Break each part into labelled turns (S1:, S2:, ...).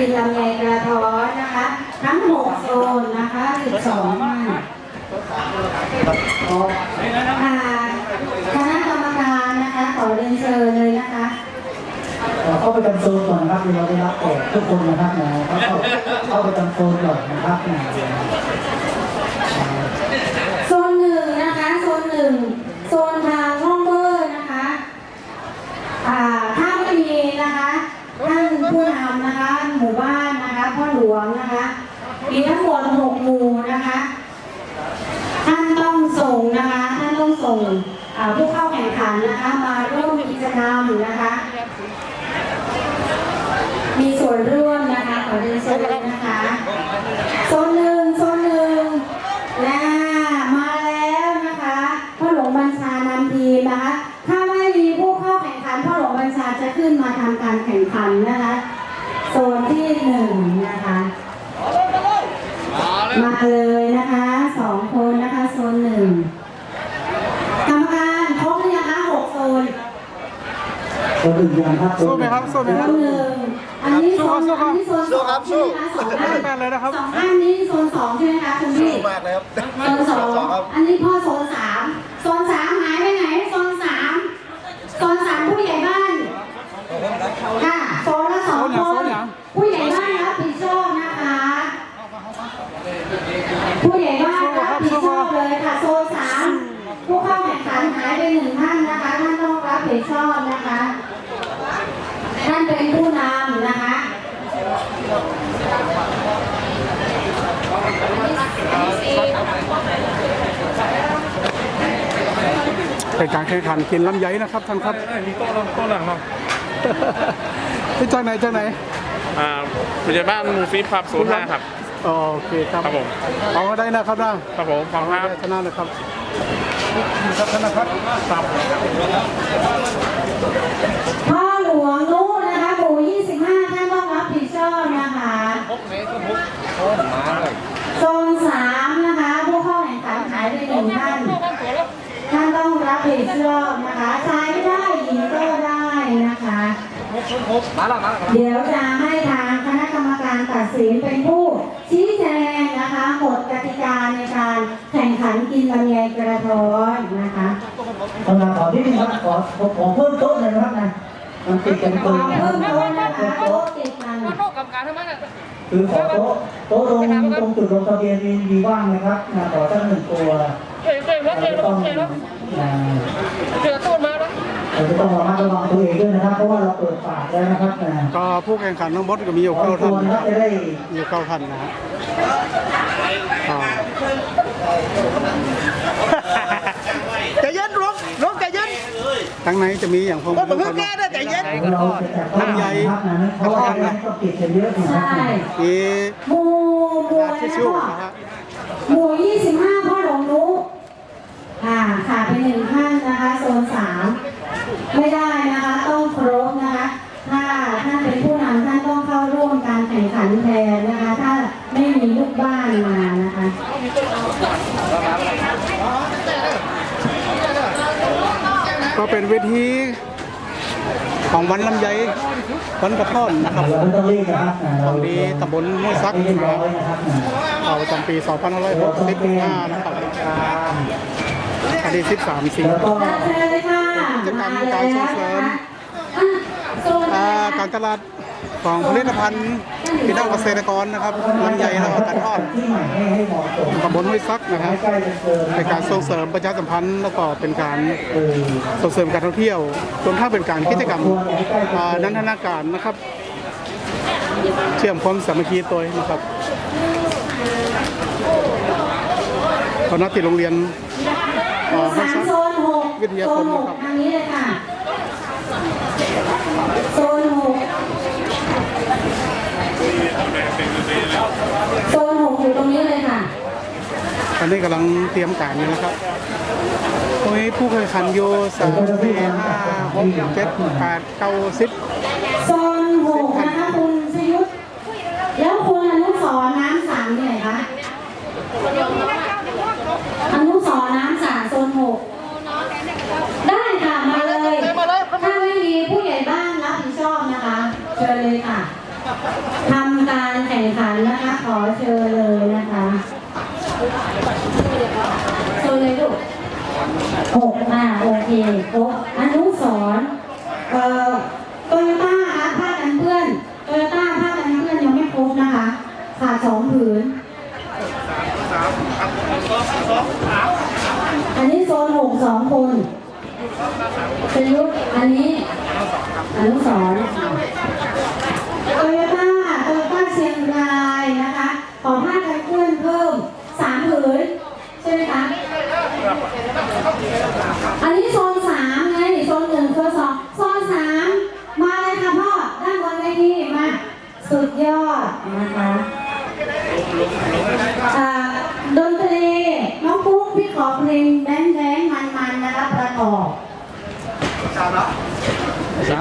S1: กินลำไยกระท้อนนะคะ ทั้งหกโซนนะคะ12ท่านอ่าคณะกรรมการนะคะขอเรียนเชิญเลยนะคะ
S2: เอ่อเข้าไปจำโซนก่อนนะครับเราได้รับแขกทุกคนนะครับนะเข้าเข้าไปจำโซนก่อนนะครับนะ
S1: โซนหนึ่งนะคะ โซนหนึ่งโซนทางห้องเบอร์นะคะ อ่า ถ้าไม่มีนะคะ ท่านผู้นำนะคะ หมู่บ้านนะคะ พ่อหลวงนะคะ มีทั้งหมดหกหมู่นะคะ ท่านต้องส่งนะคะ ท่านต้องส่งผู้เข้าแข่งขันนะคะ มาร่วมกิจกรรมนะคะ มีส่วนร่วมนะคะขอเรียนเชิญนะคะ มาเลยนะคะสองคนนะคะโซนหนึ่งกรรมการครบหรือยังคะหกโซน
S2: โซนหนึ่งยังครับ
S3: สู้ไหมครับสู้ไหม
S1: โซ
S3: ครับ
S1: นหนึ่งอันนี้โซน
S3: สู้ครับ
S1: อันนี้โซนสองใช่ไหมคะสองอัน
S3: แม่นเลยนะครับ
S1: สองอันนี้โซนสองใช่ไหมคะคุณพี่
S4: มากเลยครับ
S1: โซนสองอันนี้พ่อโซนสามโซนสามหายไปไหนโซนสามโซนสามผู้ใหญ่บ้านค่ะโซนละสอง
S3: โซ
S1: คน น
S3: อย่าง
S1: ผู้ใหญ่บ้านรับผิดชอบนะคะ ผู้ใหญ่บ้านรับผิดชอบเลยค่ะโซนสามผู้เข้าแข่งขันหายไปหนึ่งท่านนะคะ ท่านต้องรับผิดชอบนะคะ ท่าน เป็นผู้นำนะคะ
S3: เป็นการแข่งขันกินลำไยนะครับท่านครับ
S5: มีโต๊ะโต๊ะหลังครับ
S3: ที่จากไหนจากไหน
S5: อ่าผู้ใหญ่บ้านหมูฟีพับศูนย์ห้าครับ
S3: โอเคครับ
S5: ครับผม
S3: เอาก็ได้นะครับนะครับ
S5: ผมฟังครับ
S3: ได้ชนะนะครับ
S5: ครับท่านนะครับตาม
S1: พ่อหลวง นู้นนะคะหมู่25ท่านต้องรับผิดชอบนะคะโซนสามนะคะผู้เข้าแข่งขันหายไปหนึ่งท่านท่านต้องรับผิดชอบนะคะชายไม่ได้หญิงก็ได้นะคะเดี๋ยวจะให้ทางคณะกรรมการตัดสินเป็นผู้ชี้แจงนะคะกฎกติกาในการแข่งขันกินลำไยกระท้อนนะคะ
S2: กำลังขอที่นี่ครับขอขอขอเพิ่มโต๊ะหน่อยนะครับนะ มันติดกัน
S1: ข
S2: เกิ
S1: อน
S2: นะครั
S1: เพิ่
S2: บ
S1: มโต๊ะนะคะโต๊ะติดกัน
S2: คือขอโต๊ะโต๊ะตรงตรงจุดลงทะเบียนมีมีว่างไหมครับนะขอสักหนึ่งตัวเราจะต้องนะเราจะต้องระมัดระวังตัวเองด้วยนะครับ เพราะว่าเราเปิดปากแล้วนะครับนะ
S3: ก็ผู้แข่งขันทั้งหมดก็มีอยู่เก้า
S2: ตั
S3: ท่า
S2: นนะครับจะได้
S3: มีอยู่เก้าท่านนะฮะอ่า
S4: ใจเย็นลุงลุงใจเย็น
S3: ทั้งในจะมีอย่างพง
S4: ก็
S3: พ
S4: เพิ่
S3: ง
S4: งแก้ได้ใจเย็น
S2: เราจะจัดภาพนะครับนะเพราะว่าอันนี้ก็ปิดกันเยอะนะครับ
S1: ใช่
S3: มี
S1: หมู่หมู่
S3: ลา
S1: อะไร
S3: ทิช
S1: นะ
S3: ชู่
S1: พ่อ
S3: นะฮะ
S1: หมู่ยี่สิบห้าพ่อหลวงนุอ่าขาดไปหนึ่งท่านนะคะโซนสามไม่ได้นะคะต้องครบนะคะถ้าท่านเป็นผู้นำท่านต้องเข้าร่วมการแข่งขันแทนนะคะ ถ้าไม่มีลูกบ้านมานะคะ
S3: ก็เป็นเวทีของวันลำไยวันกระท่อนนะครับ
S2: เราไม่ต้องรีบนะครับนะ
S3: ข
S2: เรา
S3: องดีตำบลห้วยซัก
S2: ให้เรียบ
S3: นะ
S2: ร้อยนะครับนะ
S3: เอาประจำปี
S2: เราต้องแก้
S3: 2565 นะครับอันที่13 สิง
S2: แล้ว
S3: หา
S2: ก็
S1: เชิญเลยค่ะ
S3: จะทำการส่งเสริม
S1: อะโซนอะไร
S3: อ่า
S1: คะ
S3: การตลาด ของผลิตภัณฑ์พี่น้องเกษตรกรนะครับลำไยแล้วก็กระท่อน
S2: ที่ใหม่ให้ให้เหมาะสม
S3: ตำบลห้วยซักนะครับ
S2: ในกา
S3: รส่งเสริมประชาสัมพันธ์แล้วก็เป็นการส่งเสริมการท่องเที่ยวรวมทั้งเป็นการกิจกรรมอ่านันทนาการนะครับ เชื่อมความสามัคคีตัวนะครับคณะติดโรงเรียนห้วย
S1: สาม
S3: ซัก
S1: โซนหก
S3: วิทยา
S1: โซ
S3: คม
S1: นหก
S3: นะครับ
S1: ทางนี้เลยค่ะโซนหก โซนหกอยู่ตรงนี้เลยค่ะ
S3: ตอนนี้กำลังเตรียมการอยู่นะครับตรงนี้ผู้แข่งขันโยสามสี่ห้าหกเจ็ดแปดเก้าสิบ
S1: โซนหกนะคะคุณชยุทธแล้วคุณอนุสรณ์น้ำสามที่ไหนคะอนุสรณ์น้ำสามโซนหกได้ค่ะมาเลย ถ้าไม่มีผู้ใหญ่บ้านรับผิดชอบนะคะ เชิญเลยค่ะทำ ข่งขันนะคะ ข อเชิญเลยนะคะเชิญเลยลูกหกอ่าโอเคครบอนุสรณ์เอ่อโตโยต้าคะผ้ากันเพื่อนโตโยต้าผ้ากันเพื่อนยังไม่ครบนะคะขาดสองผืนอันนี้โซนหกสองคนเป็นยุคอันนี้อนุสรณ์โตโยต้าโตโยต้าเชียงรายนะคะ ขอผ้ากัน เปื้อนเพิ่มสามผืนใช่ไหมคะ อันนี้โซนสามไงโซนหนึ่งโซนสองโซนสามมาเลยค่ะพ่อ ด้านบนเวทีมา สุดยอดนะคะอ่าดนตรี น้องปุ๊กพี่ขอเพลงแดนแดนมันมันๆนะคะประกอบ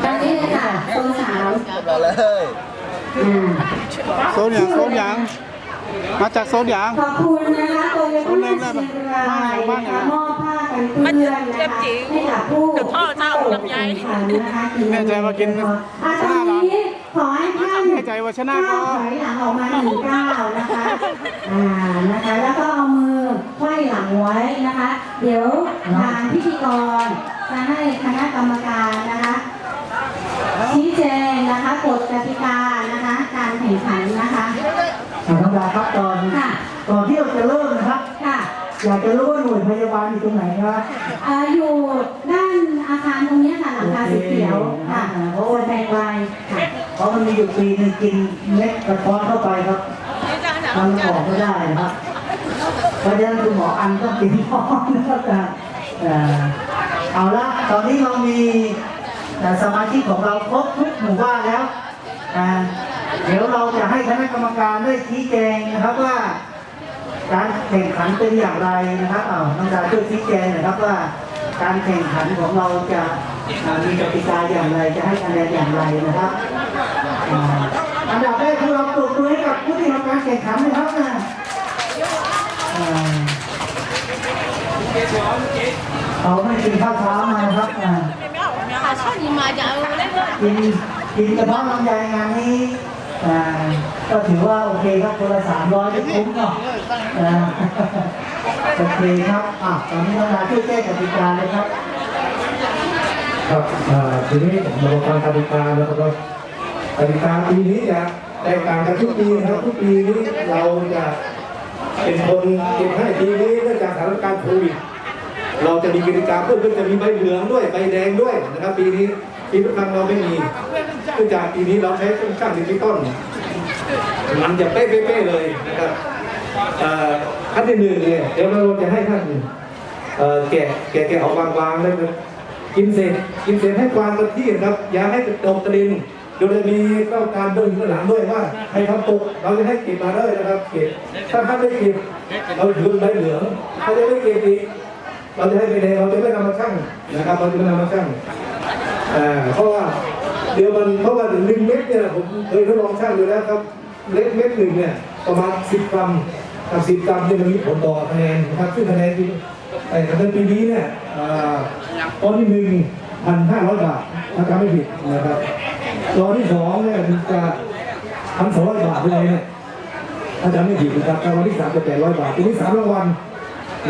S1: ตอนนี้เลยค่ะโซนสาม
S4: เราเลย
S1: อ่า
S3: โซนอย่างโซนอย่าง มาจากโซนอย่าง
S1: ขอบคุณนะคะโตโยต้าเชียงรายนะคะมอบผ้ากันเปื้อนนะคะให้กับผู้เข้าแข่งขันนะคะ
S3: แน่ใจว่ากิน
S1: อะตอนนี้ขอให้ท่าน
S3: แน่ใจว่าชนะก็
S1: ก้าวถอยหลังออกมาหนึ่งก้าวนะคะอ่านะคะแล้วก็เอามือไขว้หลังไว้นะคะ เดี๋ยวทางพิธีกรจะให้คณะกรรมการนะคะ ชี้แจงนะคะกฎกติกานะคะ การแข่งขัน นะคะ
S2: อ่าธรรมดาครับตอน
S1: ค่ะ
S2: ก่อนที่เราจะเริ่มนะครับ
S1: ค่ะ
S2: อยากจะรู้ว่าหน่วยพยาบาลอยู่ตรงไหนครับ
S1: อ่าอยู่ด้านอาคารตรงนี้ค่ะหลังคาสีเขียวค่ะโอ้แดงลายค่ะ
S2: เพราะมันมีอยู่ปีหนึงกินเม็ดกระท้อนเข้าไปครับมันออกไม่ได้นะครับ เพราะฉะนั้นคุณหมออันต้องกินท้อนนะครับอ่าอ่าเอาละตอนนี้เรามีอ่าสมาชิกของเราครบทุกหมู่บ้านแล้วอ่า เดี๋ยวเราจะให้คณะกรรมการได้ชี้แจงนะครับว่า การแข่งขันเป็นอย่างไรนะครับอ้าวน้องดาช่วยชี้แจงหน่อยครับว่า การแข่งขันของเราจะอ่ามีกติกาอย่างไร จะให้คะแนนอย่างไรนะครับอ่าอันดับแรกคือเราปรบมือให้กับผู้ที่ทำการแข่งขันนะครับนะอ่าเขาไม่กินข้าวเช้ามานะครับอ่า
S6: sao gì mà giờ lấy lên
S2: กินกินกระเพาะลำไยงานนี้ อ่ก็ถือว่าโอเคครับคนละสามร้อยไม่คุ้มเนาะอ่าโอเคครับอะตอนนี้น้องดาช่วยแก้กติกาเลยครับ
S7: ครับทีนี้ผมมาฟังกติกานะครับว่ากติกาปีนี้จะแตกต่างกันทุกปีนะครับทุกปีนี้เราจะเป็นคนเก็บให้ปีนี้เนื่องจากสถานการณ์โควิดเราจะมีกติกาเพิ่มขึ้นจะมีใบเหลืองด้วยใบแดงด้วยนะครับปีนี้ ปีทุกครั้งเราไม่มีเนื่องจากปีนี้เราใช้เครื่องช่างดิจิตอลมันจะเป๊ะๆเลยนะครับขั้นที่หนึ่งเนี่ยเดี๋ยวเราจะให้ท่านแกะแกะแกะออกวางๆแล้วกินเสร็จกินเสร็จให้วางกับที่นะครับ อย่าให้ตกกระเด็นโดยจะมีเจ้าการเดินข้างหลังด้วยว่าใครทำตกเราจะให้เก็บมาเลยนะครับเก็บถ้าท่านไม่เก็บเราถือใบเหลืองถ้าจะไม่เก็บอีกเราจะให้ไปแดงเราจะไม่นำมาชั่งนะครับเราจะไม่นำมาชั่ง อ่าเพราะว่าเดี๋ยวมันเพราะว่าหนึ่งเม็ดเนี่ยผมเคยทดลองชั่งดูแล้วครับเล็กเม็ดหนึ่งเนี่ยประมาณสิบกรัมกับสิบกรัมเนี่ยมันมีผลต่อคะแนนนะครับซึ่งคะแนนที่ไอ้คะแนนปีนี้เนี่ยอ่าตอนที่หนึ่งพันห้าร้อยบาทถ้าจำไม่ผิดนะครับตอนที่สองเนี่ยมันจะพันสองร้อยบาทเลยเนี่ยถ้าจำไม่ผิดนะครับรางวัลที่สามจะแปดร้อยบาททีนี้สามรางวัล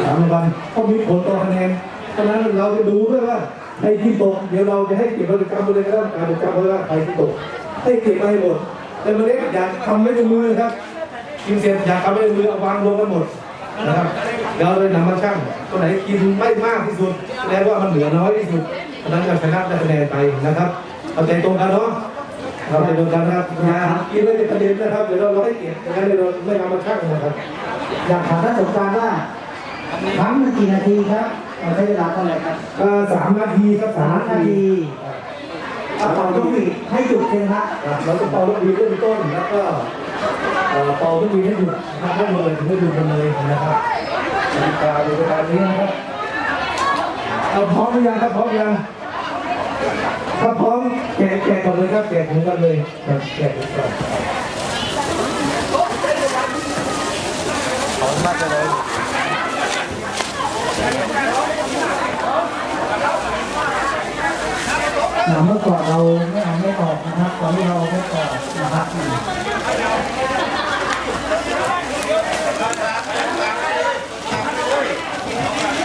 S7: สามรางวัลก็มีผลต่อคะแนนเพราะฉะนั้นเราจะดูด้วยว่า ใครที่ตกเดี๋ยวเราจะให้เก็บกิจกรรมไปเลยก็ได้การกิกรรมเพราะว่าใครที่ตกให้เก็บมาให้หมด แต่เมล็ดอยากทำไม่ในมือครับกินเสร็จอยากทำไม่ในมือเอาวางลงกันหมดนะครับเราเลยนำมาชั่งตัวไหนกินไม่มากที่สุดแสดงว่ามันเหลือน้อยที่สุดนั้นจะชนะได้คะแนนไปนะครับเอาใจตรงกันเนาะเราใจตรงกันนะครับอย่ากินไม่เป็นประเด็นนะครับเดี๋ยวเราเราให้เกียรติดังนั้นเราไม่นำมาชั่งนะครับ
S2: อยากถามท่านสงกรารว่าครั้งหนึ่งกี่นาทีครับ เราใช้เวลาเท่าไหร่ครับ
S7: เอ่อสามนาทีครับ
S2: สามนาทีเอาต่อต้องปีให้หยุดใช่ไหมครับ
S7: ครับเราจะเป่าลูกบีเริ่มต้นแล้วก็เอ่อเป่าลูกบีให้หยุดนะครับให้เลยถึงให้หยุดกันเลยนะครับกติกาในประการนี้นะครับเอาพร้อมหรือยังครับพร้อมหรือยังถ้าพร้อมแกะแกะก่อนเลยครับแกะถุงกันเลยครับแกะถุงก่อน
S4: Hỏi mắt cho đây
S2: อ่าเมื่อก่อนเราไม่เอาไม่ออกนะครับตอนนี้เราเอาไม่ออกนะครับ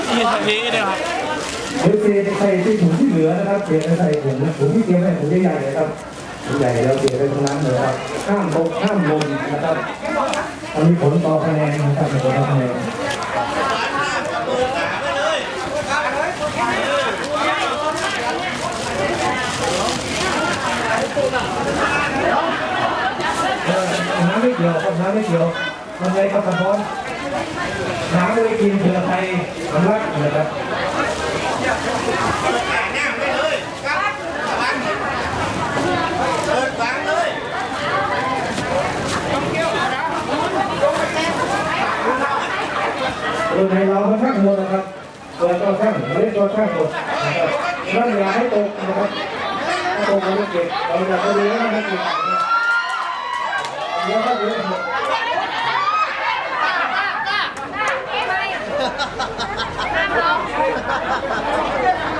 S5: ที่สถีเนี่ยครับ
S7: เดี๋ยวเศษใส่ที่ถุงที่เหลือนะครับเศษใส่ถุงถุงที่เตรียมไว้ถุงใหญ่ๆเลยครับถุงใหญ่แล้วเศษไปตรงนั้นเลยครับห้ามตกห้ามลงนะครับมันมีผลต่อคะแนนนะครับมีผลต่อคะแนน เออน้ำ ไม่เกี่ยวครับน้ำไม่เกี่ยวมันอะไรครับสะท้อนน้ำไม่ได้กินเผื่อใครสำลักนะครับเออในเราค่อนข้างหมดนะครับเปิดก็ช่างเล่นก็ช่างหมดนะครับนั่นอย่าให้ตกนะครับถ้าตกเราจะเก็บเราจะไปดูว่ามันเก็บนะครับเดี๋ย วครับเดี๋ยวครับ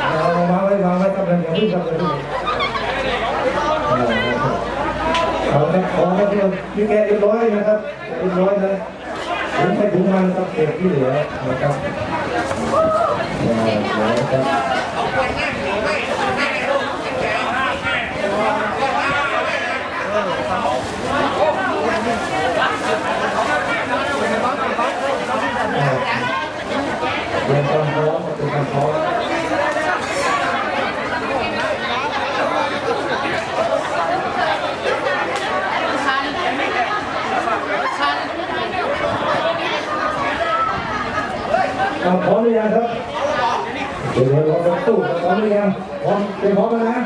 S7: เอาวางไว้วางไว้ครับเดี๋ยวพึ่งครับเดี๋ยวพึ่งเอาครับขอครับพี่พี่แกะเรียบร้อยนะครับเรียบร้อยนะผมใส่ถุงมันครับเก็บที่เหลือนะครับเดี๋ยวนะครับเรียนความพร้อมเป็นความพร้อม ครับพร้อมหรือยังครับเดี๋ยวรอรถตู้พร้อมหรือยังพร้อมเป็นพร้อมแล้วนะ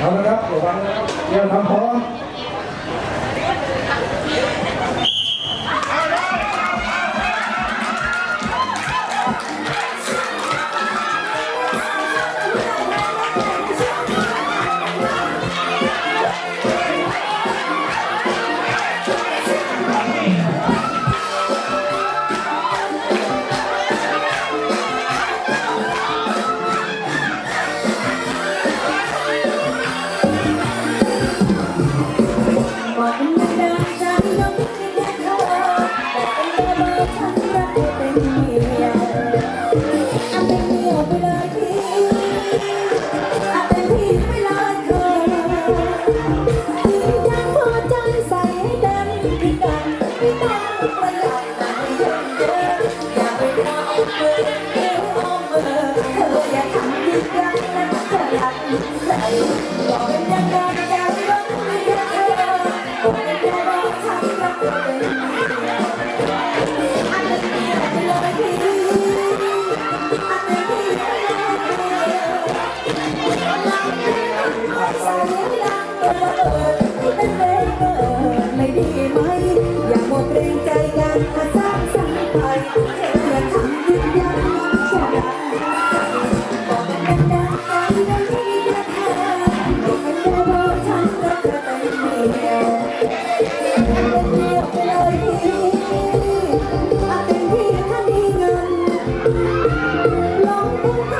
S7: เอาละครับระวังนะครับเตรียมทำพร้อม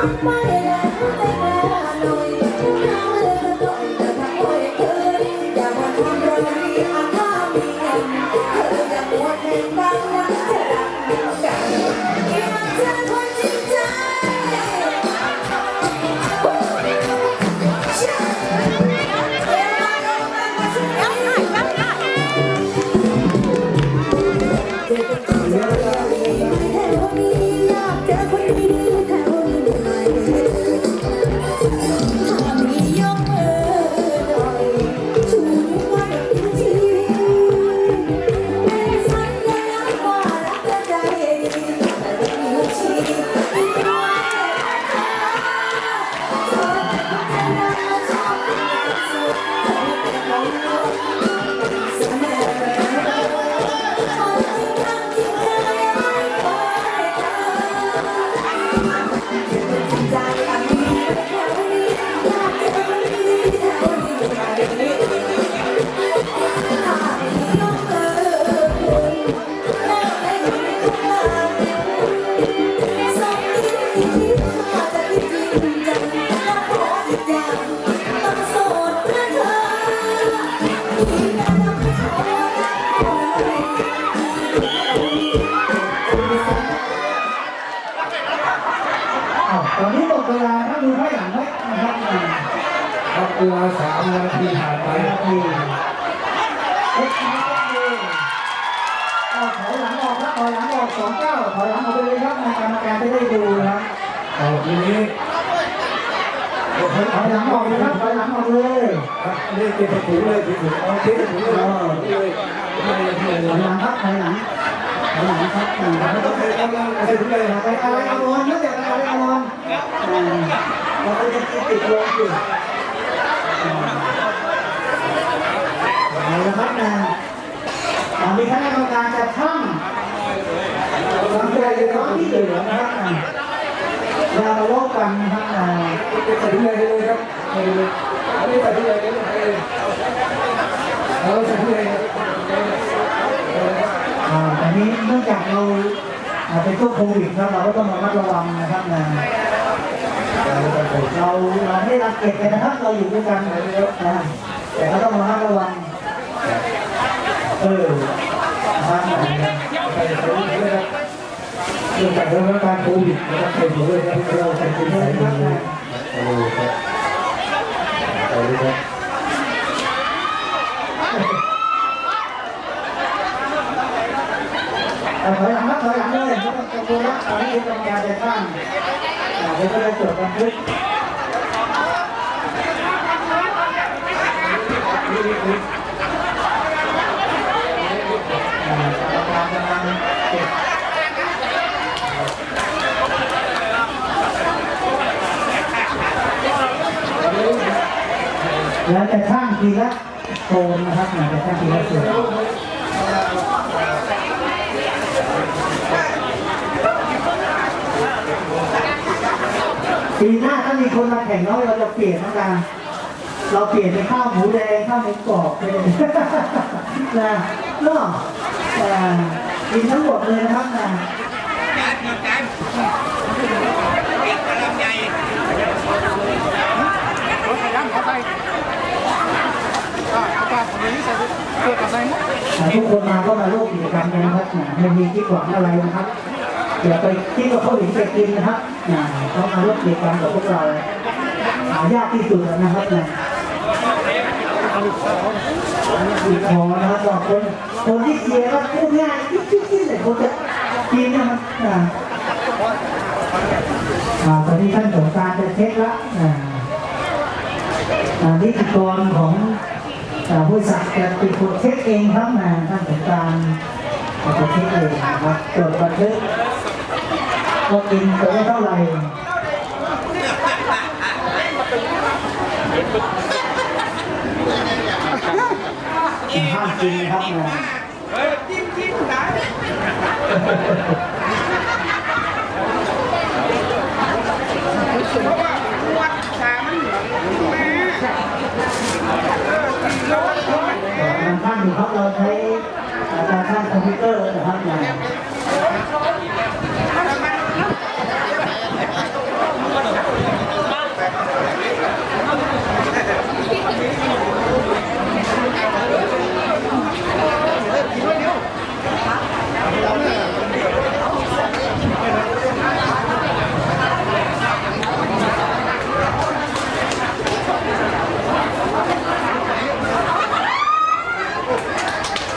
S8: ดูท ถอยห
S2: ลังออกเลยครับถอยหลังออกเลย
S7: นี่เก็บประตูเลยเก็บประตูเอาเก็บประตูเลยเลยเลยเลย
S2: ถอยหลังครับถอยหลังถอยหลังครับอ่า
S7: ไม่ต้องไปทำงานอะไรถึงเลยครับ
S2: ไปอะไรอารอนไม่แต่อะไรอารอนอ่าเราก็จะติดลงอยู่อ่าเอาละครับนะตอนนี้คณะกรรมการจะช่างทำใจเลยครับที่เหลือนะครับอ่าอ ยามาโลกกันนะครับอ่า
S7: เก็บประตูเลยเลยครับเลยอันนี้ประตูเลยเลยเอาใส่ถุงเลย
S2: อ่าแต่นี้เนื่องจากเราอาเป็นช่วงโควิดครับเราก็ต้องระมัดระวังนะครับนะเราเราไม่รังเกียจกันนะครับ เราอยู่ด้วยกันนะแต่ก็ต้องระมัดระวัง เออนะครับ
S7: เลยครับเรื่องจากสถานการณ์โควิดนะครับใส่ถุงเลยครับเราใส่ถุงใส่ถุงเลยโอ้ครับใส่เลยครับ
S2: เอาถอยหลังครับถอยหลังเลยไม่ต้องกังวลนะตอนนี้เป็นกรรมการจะสร้างอ่าเดี๋ยวก็จะจดบันทึกอ่ากรรมการกำลังเก็บ แล้วจะช่างทีละโซนนะครับนะจะช่างทีละโซนปีหน้าถ้ามีคนมาแข่งน้อยเราจะเปลี่ยนนะการเราเปลี่ยนเป็นข้าวหมูแดงข้าวหมูกรอบไปเลยนะเนาะอ่ากินทั้งหมดเลยนะครับนะ
S3: รถขยันขาใส่อ่าอาการงนี้ใส่เกิดกับใส่หมด
S2: อ่า ทุกคนมาก็มาร่วมกิจกรรมกันนะครับไม่มีคิดหวังอะไรนะครับอย่าไปคิดว่าเขาเห็นแก่กินนะครับอ่าต้องมาร่วมกิจกรรมกับพวกเราหายากที่สุดแล้วนะครับนะอีกพอนะครับว่าคนคนที่เชียร์ก็พูดง่ายคิดคิดคิดแต่คนจะกินนะครับอ่าตอนนี้ท่านสงการจะเช็คละอ่านิติกรของ ผู้สักจะเป็นคนเช็คเองครับนะท่านผู้การเป็นคนเช็คเองนะครับตรวจบัตรเกว่ากินไปไเท่าไหร่ห้ามกินครับนะจิ้มจิ้มนะเพรา